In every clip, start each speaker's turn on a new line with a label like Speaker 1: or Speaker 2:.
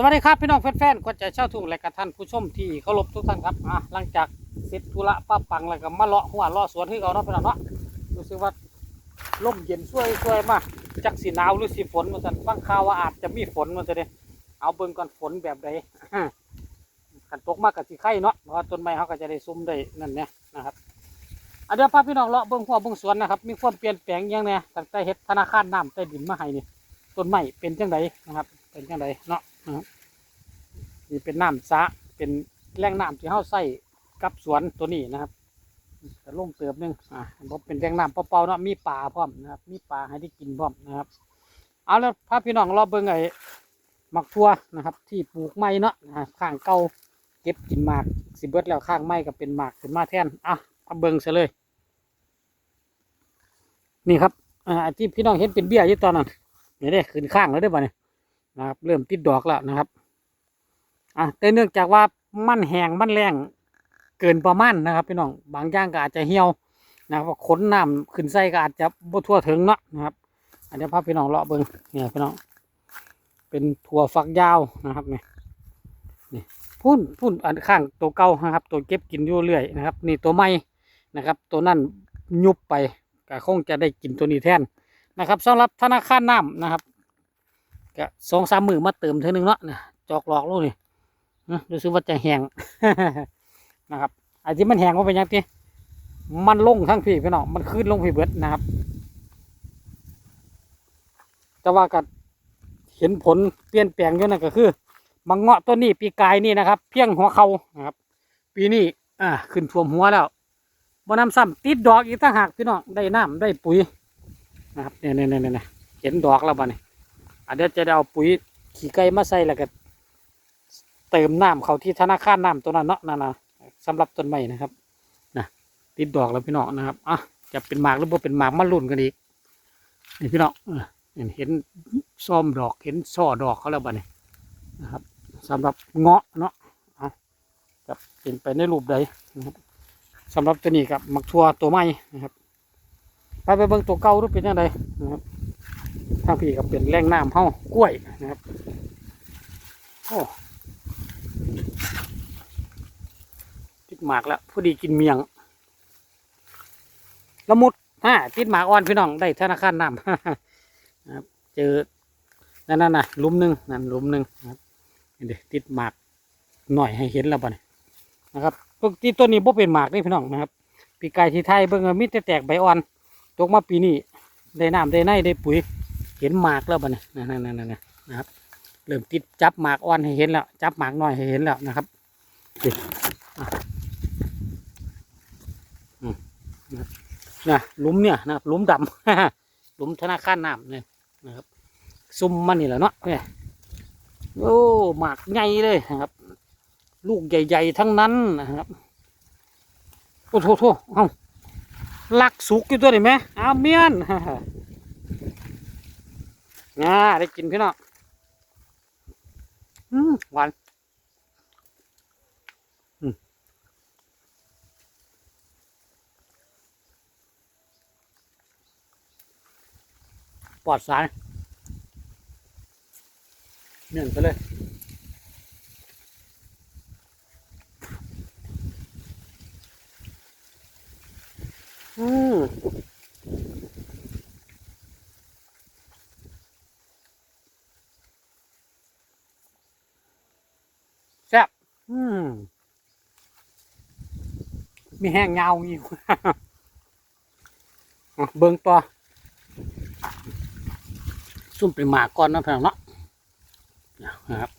Speaker 1: สวัสดีครับพี่น้องแฟนๆคนใจเช่าทุ่งและกับท่านผู้ชมที่เคารพทุกท่านครับอะหลังจากเสร็จธุระป้าปังแล้วก็มาเลาะหัวเลาะสวนที่เขาเนาะพี่น้องเนาะรู้สึกว่าลมเย็นช่วยช่วยๆมากจักสีหนาวหรือสีฝนมาสันฟังข่าวว่าอาจจะมีฝนมาจะเด้เอาเบิ่งก่อนฝนแบบใดขันตกมากกับสีไข่เนาะเพราะว่าต้นไม้เขาก็จะได้ซุ่มได้นั่นเนี่ยนะครับอะเดี๋ยวพาพี่น้องเลาะเบิ่งหัวเบิ่งสวนนะครับ มีความเปลี่ยนแปลงยังไงตั้งแต่เฮ็ดธนาคารน้ำใต้ดินมาให้นี่ต้นไม้เป็นจังไดนะครับ เป็นจังไดเนาะนะครับ นี่เป็นน้ำสะเป็นแหล่งน้ำที่เฮาใส่กับสวนตัวนี้นะครับก็ลงเติบนึงอ่าบ่เป็นแหล่งน้ำเปล่าๆเนาะมีปลาพร้อมนะครับ มีปลาให้ได้กินพร้อมนะครับ เอาแล้วพาพี่น้องรอเบิ่งไอ้หมักทั่วนะครับ ที่ปลูกไม้เนาะข้างเก่าเก็บกินหมากสิเบิดแล้วข้างไม้ก็เป็นหมากขึ้นมาแทนอะเอาเบิ่งซะเลย นี่ครับอ่าที่พี่น้องเห็นเป็นเบี้ยยู่ตอนนั้นนี่ได้ขึ้นข้างแล้วได้อบ่เนี่ยนะครับ เริ่มติดดอกแล้วนะครับ อะแต่เนื่องจากว่ามันแห้งมันแรงเกินประมาณนะครับพี่น้องบางอย่างก็อาจจะเหี่ยวนะครับขนน้ำขึ้นไส้ก็อาจจะบ่ทั่วถึงเนาะนะครับอันนี้พาพพี่น้องเลาะเบิ่งเนี่ยพี่น้องเป็นถั่วฝักยาวนะครับนี่นี่พุ่นพุ่นอันข้างตัวเก่านะครับ ตัวเก็บกินอยู่เรื่อยนะครับ นี่ตัวใหม่นะครับ ตัวนั้นยุบไปก็คงจะได้กินตัวนี้แทนนะครับสำหรับธนาคารน้ำนะครับก็สองสามมือมาเติมเท่านึงเนาะนะจอกหลอกลูกนี่ รู้สึกว่าจะแห้งนะครับไอ้ที่มันแห้งว่าเป็นยังที่มันลงทั้งพี่พี่น้องมันขึ้นลงพี่เบิดนะครับ แต่ว่าก็เห็นผลเปลี่ยนแปลงอยู่นั่นก็คือมังเงาะต้นนี้ปีกายนี่นะครับ เพียงหัวเขานะครับ ปีนี้อ่าขึ้นท่วมหัวแล้วบ่น้ำซ้ำติดดอกอีกต่างหากพี่น้องได้น้ำได้ปุ๋ยนะครับเนี่ยเนี่ยเนี่ยเนี่ยเห็นดอกแล้วบ้านี่อะเดี๋ยวจะได้เอาปุ๋ยขี้ไก่มาใส่แล้วก็ เติมน้ำเขาที่ธนาคารน้ำตัวนั้นเนาะนั่นนะสำหรับต้นไม้นะครับนะติดดอกแล้วพี่น้องนะครับอะจะเป็นหมากหรือบ่เป็นหมากมาลุ่นกันอีกนี่พี่น้องเออเห็นซ้อมดอกเห็นช่อดอกเขาแล้วบ้านี้นะครับสำหรับเงาะเนาะเอากับเป็นไปในรูปใดนะครับสำหรับตัวนี้กับมักทัวตัวใหม่นะครับไปไปเบิ่งตัวเก่าหรือเป็นยังไงนะครับทางพี่กับเป็นแหล่งน้ำเฮากล้วยนะครับโอ้ ดหมากแล้วพอดีกินเมียงละมุดฮะติดหมากอ่อนพี่น้องได้ธนาคารน้ำนะครับเจอนั่นน่ะลุมหนึ่งนั่นลุมหนึ่งครับนี่เดี๋ยวติดหมากหน่อยให้เห็นแล้วบ่เนี่ยนะครับปกติต้นนี้บ่เป็นหมากนี่พี่น้องนะครับปีกายที่ไทยเบิ่งมีแต่แตกใบอ่อนตกมาปีนี้ได้น้ำได้ในได้ปุ๋ยเห็นหมากแล้วบ่เนี่ยนั่นนั่นนั่นนะครับเริ่มติดจับหมากอ่อนให้เห็นแล้ว จับหมากหน้อยให้เห็นแล้วนะครับ นะหลุมเนี่ยนะครับหลุมดำ หลุมธนาคารน้ำเนี่ยนะครับ ซุ่มมันนี่แหละเนาะเนี่ยโอ้หมากใหญ่เลยนะครับ ลูกใหญ่ๆทั้งนั้นนะครับโอ้โหโถเอ้าลักสุกอยู่ตัวนี่ไหมอาเมียนง่าได้กินพี่น้องหวาน ปลอดสารเนื่องไปเลยอืมแซ่บอืมมีแห้งเงาอีกอ่เบิ่งต่อ ซุ่มเป็นหมาก่อนนะพี่น้องเนาะนะครับ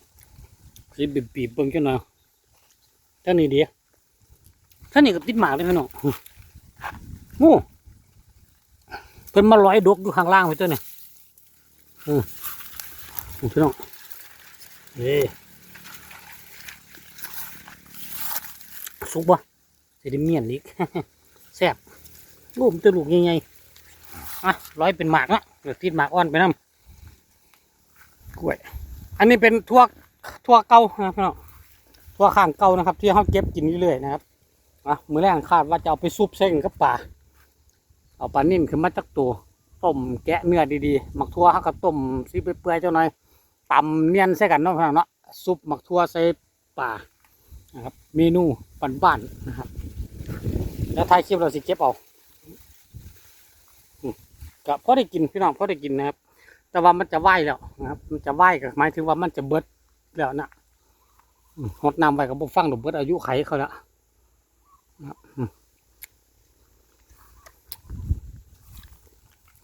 Speaker 1: สิบีบบีบเบิ่งจังหน่อยท่านี้ดีท่านี้ก็ติดหมากเลยพี่น้องโอ้เพิ่นมาลอยดกอยู่ข้างล่างไปตัวนี่อืมนี่พี่น้องเอ้สุกบ่สิได้เมียนอีกแซ่บรูปตัวลูกใหญ่ๆอะร้อยเป็นหมากนะเดี๋ยวติดหมากอ่อนไปน้ำ กล้วย อันนี้เป็นทั่วทั่วเก่านะครับพี่น้องทั่วข้างเก่านะครับ ที่เขาเก็บกินเรื่อยๆนะครับอะมือแรกคาดว่าจะเอาไปซุปเส้นกับปลาเอาปลานิ่มขึ้นมาจากตัวต้มแกะเนื้อดีๆหมักทั่วเขาก็ต้มซีเปื่อยๆเจ้าหน่อยตำเนียนใส่กันเนาะพี่น้องเนาะซุปหมักทั่วใส่ป่านะครับ เมนูบ้านๆนะครับ แล้วท้ายคลิปเราสิเก็บเอาอืมก็พอได้กินพี่น้องพอได้กินนะครับ แต่ว่ามันจะไหวแล้วนะครับ มันจะไหวก็หมายถึงว่ามันจะเบิดแล้วนะอืมหดน้ำไว้กับบุฟังหรือเบิดอายุไขเขาแล้วนะ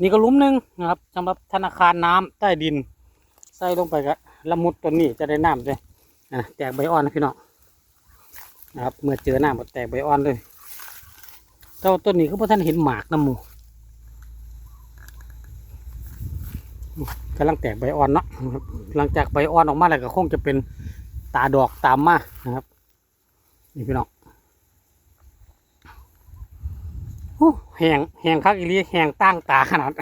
Speaker 1: นี่ก็ลุมหนึ่งนะครับสำหรับธนาคารน้ำใต้ดิน ใส่ลงไปก็ละมุดตัวนี้จะได้น้ำเลยแตกใบอ่อนนะพี่น้องนะครับ เมื่อเจอหน้ำก็แตกใบอ่อนเลยแต่ว่าต้นนี้ก็พอท่านเห็นหมากน้ำมู กำลังแตกใบอ่อนเนาะหลังจากใบอ่อนออกมาแล้วก็คงจะเป็นตาดอกตามมานะครับ นี่พี่น้องโอ้แหงแหงคักอีหลีแหงตั้งตาขนาด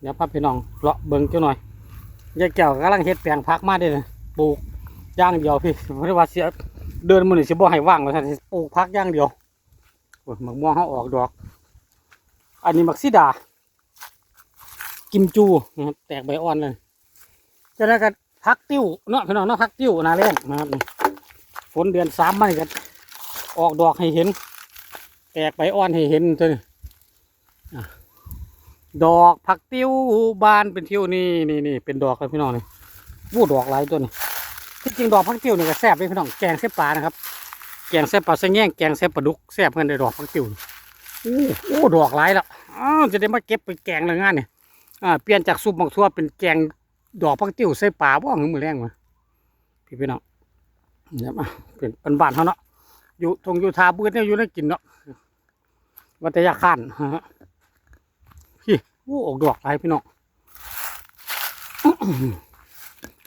Speaker 1: เดี๋ยวพาพี่น้องเลาะเบิ่งเจ้าหน่อยยายแก้วกำลังเฮ็ดแปลงพักมาเด้เลยปลูกย่างเดียวพี่ไม่ได้ว่าเสียเดินมือหนี่งสิบ่ให้ว่างว่าซั่นปลูกพักย่างเดียวโอ้ยมักม่วงเขาออกดอก อันนี้มักซิดา กิมจูนะครับแตกใบอ่อนเลยจะได้กันพักติ้วเนาะพี่น้องเนาะพักติ้วนาแรงนนะครับฝนเดือนสามมันก็ออกดอกให้เห็น แตกใบอ่อนให้เห็นตัวนี้ดอกผักติ้วบานเป็นทิวนี่นี่นี่เป็นดอกเลยพี่น้องนี่วู้ดอกหลายตัวนี่ที่จริงดอกผักติ้วนี่ก็แซ่บเลยพี่น้องแกงเส้ปลานะครับ แกงเส้ปลาเสงแง่งแกงเส้ปลาดุกแซ่บเพื่อนในดอกผักติ้วโอ้โอ้ดอกหลายแล้วอ้าวจะได้มาเก็บไปแกงเลยงานเนี่ย อ่าเปลี่ยนจากซุปบางทั่วเป็นแกงดอกผักติ้วใส่ปลาบ้างมือแรงมาพี่พี่น้องเนี่ยมาเป็นเป็นบ้านเขาเนาะอยู่ทงอยู่ทาบืดเนี่ยอยู่ได้กินเนาะวัตยาขันฮะพี่โอ้ออกดอกอะไรพี่น้อง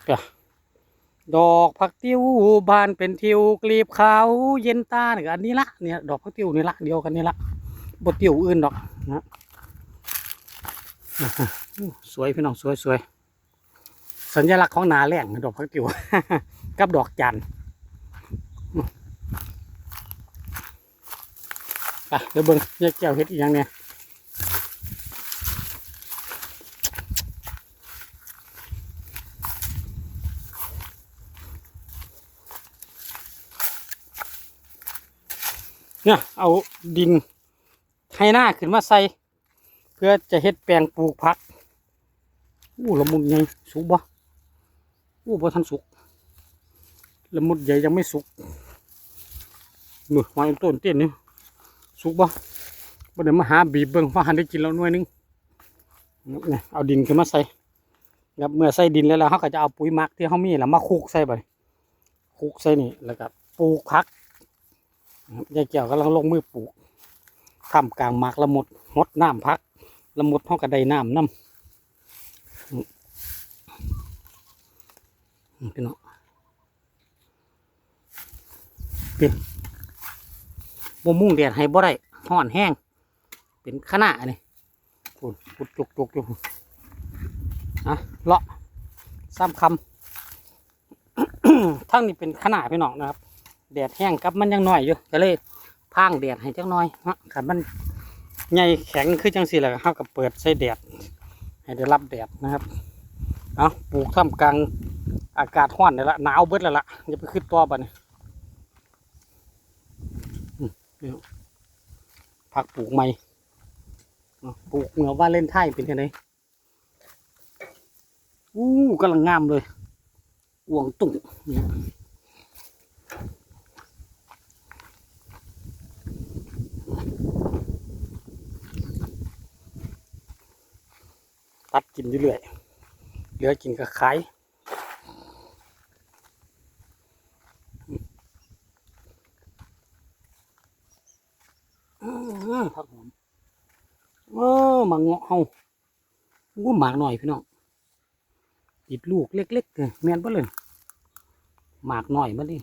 Speaker 1: เดี๋ยวดอกผักติ้วบานเป็นทิวกลีบขาวเย็นตาเนี่ยอันนี้ละเนี่ยดอกผักติ้วนี่ละเดียวกันนี่ละบติ้วอื่นดอกนะ สวยพี่น้องสวยสวยสัญลักษณ์ของนาแหล่งดอกผักติ้วกับดอกจันไปเดี๋ยวเบิ้งยายแก้วเฮ็ดอีกอย่างเนี่ยเนี่ยเอาดินให้หน้าขึ้นมาใส่ พื่อจะเฮ็ดแปลงปลูกผักอู้ละมุดใหญ่สุกบ่อู้บ่ทันสุกละมุดใหญ่ยังไม่สุกมือวางต้นเตี้ยนนี่สุกบ่บ่เดี๋ยวมาหาบีบเบิ่งว่าหันได้กินแล้วหน่วยนึงเนี่ยเอาดินขึ้นมาใส่ครับเมื่อใส่ดินแล้วเราเขาก็จะเอาปุ๋ยมักที่เขามีแล้วมาคุกใส่ไปคุกใส่นี่แล้วก็ปลูกผักยายแก้วกำลังลงมือปลูกทำกลางมากละมุดหดน้ำพัก ละมุดห้องกระไดน้ำน้ำพี่น้องพี่บ่มุ่งแดดให้บ่ได้ห่อนแห้ง เป็นขนาดนี่ปุ่นปุดจุกจุกอยู่อะเลาะซ้ำคำทั้งนี้เป็นขนาดพี่น้องนะครับ แดดแห้งกับมันยังน้อยอยู่ก็เลยพางแดดให้จังน้อยฮะขันมัน ใหญ่แข็งคือจังสี่แหละเขาก็เปิดใส่แดดให้ได้รับแดดนะครับเอาปลูกท่ามกลางอากาศร้อนเลยละหนาวเบิดแล้วละอย่าไปขึ้นตัวบันผักปลูกใหม่ปลูกเหมือว่าเล่นไทยเป็นยังไงอู้กำลังงามเลยอ่วงตุ่ง กินเรื่อยๆเหลือกินก็ขายอืมผักหอมเออหมากเงาะเฮากูหมากหน่อยพี่น้องติดลูกเล็กๆเลยแม่นบ่เลยหมากหน่อยมาดิ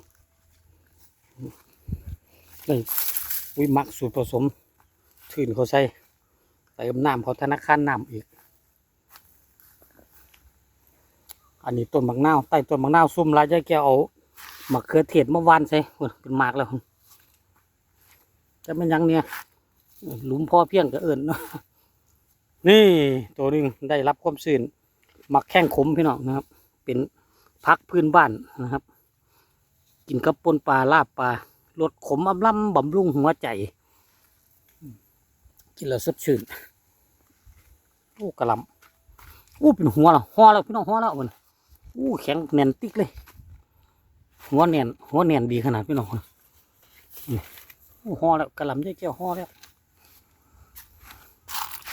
Speaker 1: เลยอุ้ยหมักสูตรผสม ถืนเขาใส่ใส่กับน้ำเขาธนาคารน้ำอีก อันนี้ต้นมะนาวใต้ต้นมะนาวซุ่มลายใจแกวเอามะเขือเทศเมาวานใส่เป็นหมากแล้วพุ่นจะเป็นยังเนี่ยหลุมพ่อเพียงก็เอิญเนาะนี่ตัวหนึงได้รับความสื่นหมักแข้งขมพี่น้องนะครับ เป็นพักพื้นบ้านนะครับ กินกับปนปลาลาบปลาลดขมอำล่ำบำรุงหัวใจ กินแล้วสดชื่นโอ้กระลำโอ้เป็นหัวแล้วหัวแล้วพี่น้องหัวแล้วมัน อ้แข็งแน่นติ๊กเลย หัวแน่นหัวแน่นดีขนาดพี่น้องนี่หัวแล้วกระลำได้แก้วหัวแล้ว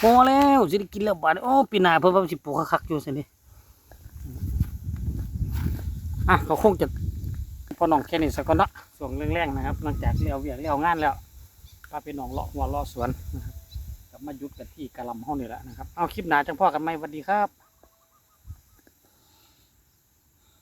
Speaker 1: หัวแล้วสิได้กินแล้วบาดนี้โอ้ปีหน้าเพิ่นว่าสิปลูกคักๆอยู่สินี่อะเขาคงจะพอน้องแค่นี้สักก่อนเนาะส่วงแรงๆนะครับ หลังจากเลี้ยวเวียกเลี้ยวงานแล้วพาไปน้องเลาะหัวเลาะสวนนะครับกลับมายุดกันที่กะลำห้องนี่แหละนะครับ เอาคลิปหนาจังพ่อกันไหมสวัสดีครับ